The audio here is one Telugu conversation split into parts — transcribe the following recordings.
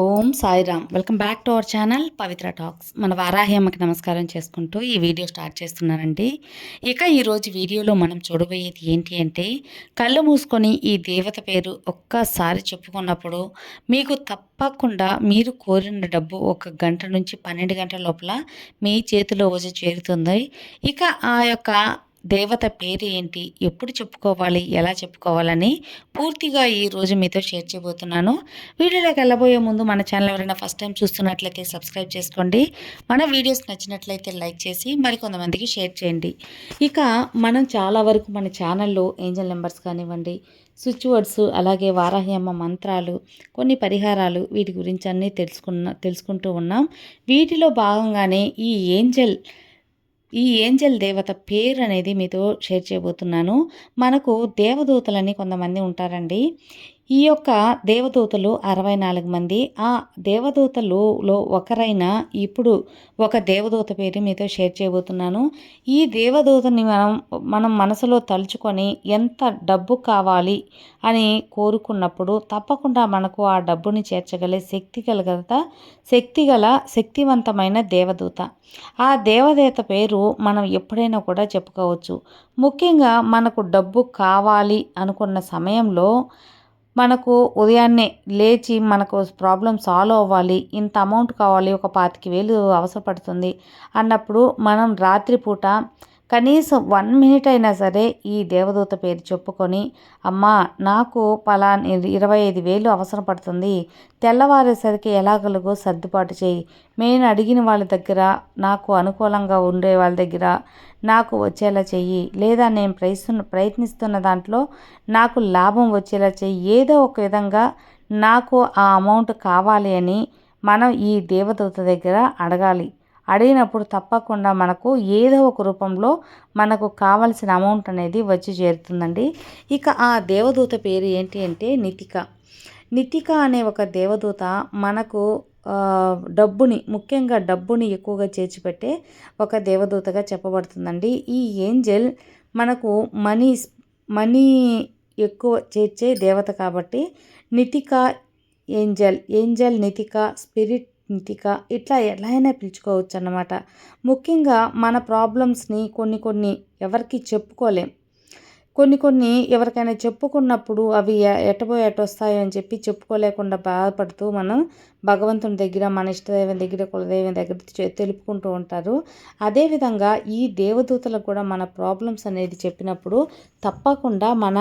Om Sairam. Welcome back to our channel Pavitra talks. మన వారాహి అమ్మకి నమస్కారం చేసుకుంటూ ఈ వీడియో స్టార్ట్ చేస్తున్నానండి. ఇక ఈరోజు వీడియోలో మనం చూడబోయేది ఏంటి అంటే కళ్ళు మూసుకొని ఈ దేవత పేరు ఒక్కసారి చెప్పుకున్నప్పుడు మీకు తప్పకుండా మీరు కోరిన డబ్బు ఒక గంట నుంచి పన్నెండు గంటల లోపల మీ చేతిలో వచ్చి చేరుతుంది. ఇక ఆ యొక్క దేవత పేరు ఏంటి? ఎప్పుడు చెప్పుకోవాలి? ఎలా చెప్పుకోవాలని పూర్తిగా ఈరోజు మీతో షేర్ చేయబోతున్నాను. వీడియోలోకి వెళ్ళబోయే ముందు మన ఛానల్ ఎవరైనా ఫస్ట్ టైం చూస్తున్నట్లయితే సబ్స్క్రైబ్ చేసుకోండి. మన వీడియోస్ నచ్చినట్లయితే లైక్ చేసి మరికొంతమందికి షేర్ చేయండి. ఇక మనం చాలా వరకు మన ఛానల్లో ఏంజల్ నెంబర్స్ కానివ్వండి స్విచ్ వర్డ్స్ అలాగే వారాహ్యమ్మ మంత్రాలు కొన్ని పరిహారాలు వీటి గురించి అన్నీ తెలుసుకున్న తెలుసుకుంటూ ఉన్నాం. వీటిలో భాగంగానే ఈ ఏంజల్ ఈ ఏంజల్ దేవత పేరు అనేది మీతో షేర్ చేయబోతున్నాను. మనకు దేవదూతలని కొంతమంది ఉంటారండి. ఈ యొక్క దేవదూతలు అరవై నాలుగు మంది. ఆ దేవదూతలులో ఒకరైన ఇప్పుడు ఒక దేవదూత పేరు మీతో షేర్ చేయబోతున్నాను. ఈ దేవదూతని మనం మనం మనసులో తలుచుకొని ఎంత డబ్బు కావాలి అని కోరుకున్నప్పుడు తప్పకుండా మనకు ఆ డబ్బుని చేర్చగలే శక్తి కలగత శక్తి గల శక్తివంతమైన దేవదూత. ఆ దేవదేవత పేరు మనం ఎప్పుడైనా కూడా చెప్పుకోవచ్చు. ముఖ్యంగా మనకు డబ్బు కావాలి అనుకున్న సమయంలో మనకు ఉదయాన్నే లేచి మనకు ప్రాబ్లం సాల్వ్ అవ్వాలి ఇంత అమౌంట్ కావాలి ఒక పాతిక వేలు అవసరపడుతుంది అన్నప్పుడు మనం రాత్రిపూట కనీసం వన్ మినిట్ అయినా సరే ఈ దేవదూత పేరు చెప్పుకొని అమ్మా నాకు పలా ఇరవై ఐదు వేలు అవసరం పడుతుంది. తెల్లవారేసరికి ఎలాగలుగో సర్దుబాటు చేయి. నేను అడిగిన వాళ్ళ దగ్గర నాకు అనుకూలంగా ఉండే వాళ్ళ దగ్గర నాకు వచ్చేలా చెయ్యి. లేదా నేను ప్రయత్న ప్రయత్నిస్తున్న దాంట్లో నాకు లాభం వచ్చేలా చెయ్యి. ఏదో ఒక విధంగా నాకు ఆ అమౌంట్ కావాలి అని మనం ఈ దేవదూత దగ్గర అడగాలి. అడిగినప్పుడు తప్పకుండా మనకు ఏదో ఒక రూపంలో మనకు కావలసిన అమౌంట్ అనేది వచ్చి చేరుతుందండి. ఇక ఆ దేవదూత పేరు ఏంటి అంటే నితిక. నితిక అనే ఒక దేవదూత మనకు డబ్బుని ముఖ్యంగా డబ్బుని ఎక్కువగా చేర్చిపెట్టే ఒక దేవదూతగా చెప్పబడుతుందండి. ఈ ఏంజెల్ మనకు మనీ మనీ ఎక్కువ చేర్చే దేవత కాబట్టి నితిక ఏంజల్ ఏంజల్ నితిక స్పిరిట్ ఇంటిక ఇట్లా ఎలా అయినా పిలుచుకోవచ్చు అన్నమాట ముఖ్యంగా మన ప్రాబ్లమ్స్ని కొన్ని కొన్ని ఎవరికి చెప్పుకోలేం. కొన్ని కొన్ని ఎవరికైనా చెప్పుకున్నప్పుడు అవి ఎటబోయి ఎటొస్తాయో అని చెప్పి చెప్పుకోలేకుండా బాధపడుతూ మనం భగవంతుని దగ్గర మన ఇష్టదైవం దగ్గర కులదైవం దగ్గర తెలుపుకుంటూ ఉంటారు. అదేవిధంగా ఈ దేవదూతలకు కూడా మన ప్రాబ్లమ్స్ అనేది చెప్పినప్పుడు తప్పకుండా మన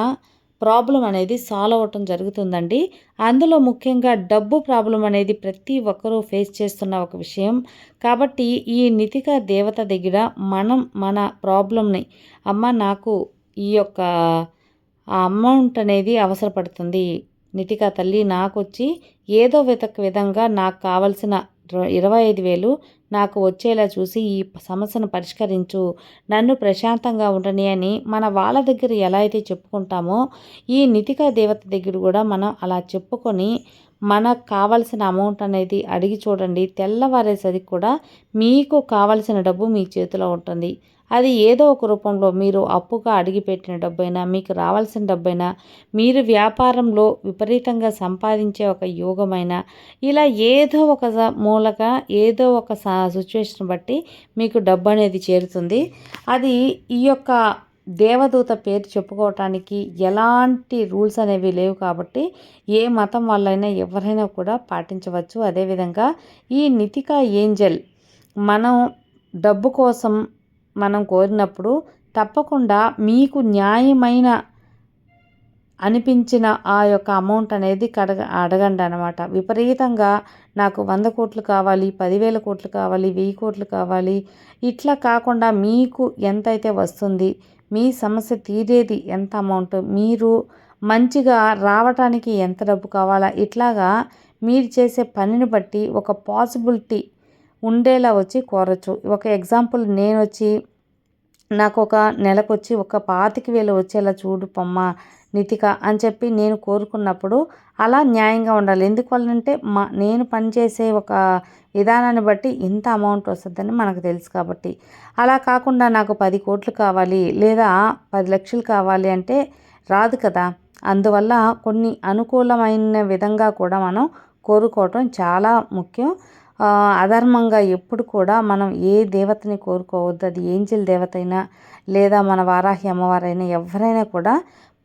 ప్రాబ్లం అనేది సాల్వ్ అవ్వటం జరుగుతుందండి. అందులో ముఖ్యంగా డబ్బు ప్రాబ్లం అనేది ప్రతి ఒక్కరూ ఫేస్ చేస్తున్న ఒక విషయం. కాబట్టి ఈ నితిక దేవత దగ్గర మనం మన ప్రాబ్లంని అమ్మ నాకు ఈ యొక్క అమౌంట్ అనేది అవసరపడుతుంది నితిక తల్లి నాకు వచ్చి ఏదో విధక విధంగా నాకు కావలసిన ఇరవై ఐదు వేలు నాకు వచ్చేలా చూసి ఈ సమస్యను పరిష్కరించు. నన్ను ప్రశాంతంగా ఉండని అని మన వాళ్ళ దగ్గర ఎలా అయితే చెప్పుకుంటామో ఈ నితికా దేవత దగ్గర కూడా మనం అలా చెప్పుకొని మనకు కావాల్సిన అమౌంట్ అనేది అడిగి చూడండి. తెల్లవారేసరికి కూడా మీకు కావాల్సిన డబ్బు మీ చేతిలో ఉంటుంది. అది ఏదో ఒక రూపంలో మీరు అప్పుగా అడిగిపెట్టిన డబ్బైనా మీకు రావాల్సిన డబ్బైనా మీరు వ్యాపారంలో విపరీతంగా సంపాదించే ఒక యోగమైనా ఇలా ఏదో ఒక మూలక ఏదో ఒక సిచ్యువేషన్ బట్టి మీకు డబ్బు అనేది చేరుతుంది. అది ఈ యొక్క దేవదూత పేరు చెప్పుకోవటానికి ఎలాంటి రూల్స్ అనేవి లేవు కాబట్టి ఏ మతం వాళ్ళైనా ఎవరైనా కూడా పాటించవచ్చు. అదేవిధంగా ఈ నితికా ఏంజల్ మనం డబ్బు కోసం మనం కోరినప్పుడు తప్పకుండా మీకు న్యాయమైన అనిపించిన ఆ యొక్క అమౌంట్ అనేది కడగ అడగండి అనమాట విపరీతంగా నాకు వంద కోట్లు కావాలి పదివేల కోట్లు కావాలి వెయ్యి కోట్లు కావాలి. ఇట్లా కాకుండా మీకు ఎంతైతే వస్తుంది మీ సమస్య తీరేది ఎంత అమౌంట్? మీరు మంచిగా రావటానికి ఎంత డబ్బు కావాలా? ఇట్లాగా మీరు చేసే పనిని బట్టి ఒక పాసిబిలిటీ ఉండేలా వచ్చి కోరచ్చు. ఒక ఎగ్జాంపుల్ నేను వచ్చి నాకు ఒక నెలకు వచ్చి ఒక పాతిక వేలు వచ్చేలా చూడు పొమ్మ. నితిక అని చెప్పి నేను కోరుకున్నప్పుడు అలా న్యాయంగా ఉండాలి. ఎందువల్లంటే మా నేను పనిచేసే ఒక విధానాన్ని బట్టి ఇంత అమౌంట్ వస్తుందని మనకు తెలుసు కాబట్టి. అలా కాకుండా నాకు పది కోట్లు కావాలి లేదా పది లక్షలు కావాలి అంటే రాదు కదా. అందువల్ల కొన్ని అనుకూలమైన విధంగా కూడా మనం కోరుకోవటం చాలా ముఖ్యం. అధర్మంగా ఎప్పుడు కూడా మనం ఏ దేవతని కోరుకోవద్దు. అది ఏంజిల్ దేవత అయినా లేదా మన వారాహి అమ్మవారైనా ఎవరైనా కూడా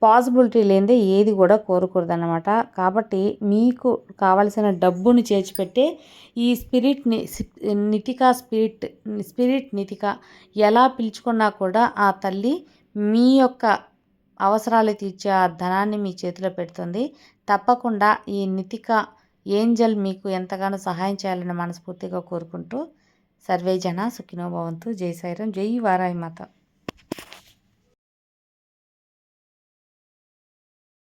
పాసిబిలిటీ లేనిదే ఏది కూడా కోరకూడదన్నమాట. కాబట్టి మీకు కావలసిన డబ్బుని చేర్చిపెట్టే ఈ స్పిరిట్ని నితికా స్పిరిట్ స్పిరిట్ నితిక ఎలా పిలుచుకున్నా కూడా ఆ తల్లి మీ యొక్క అవసరాలు తీర్చే ఆ ధనాన్ని మీ చేతిలో పెడుతుంది. తప్పకుండా ఈ నితిక ఏంజల్ మీకు ఎంతగానో సహాయం చేయాలని మనస్ఫూర్తిగా కోరుకుంటూ సర్వే జన సుఖినోభవంతు జై సైరం జై వారాయి మాత.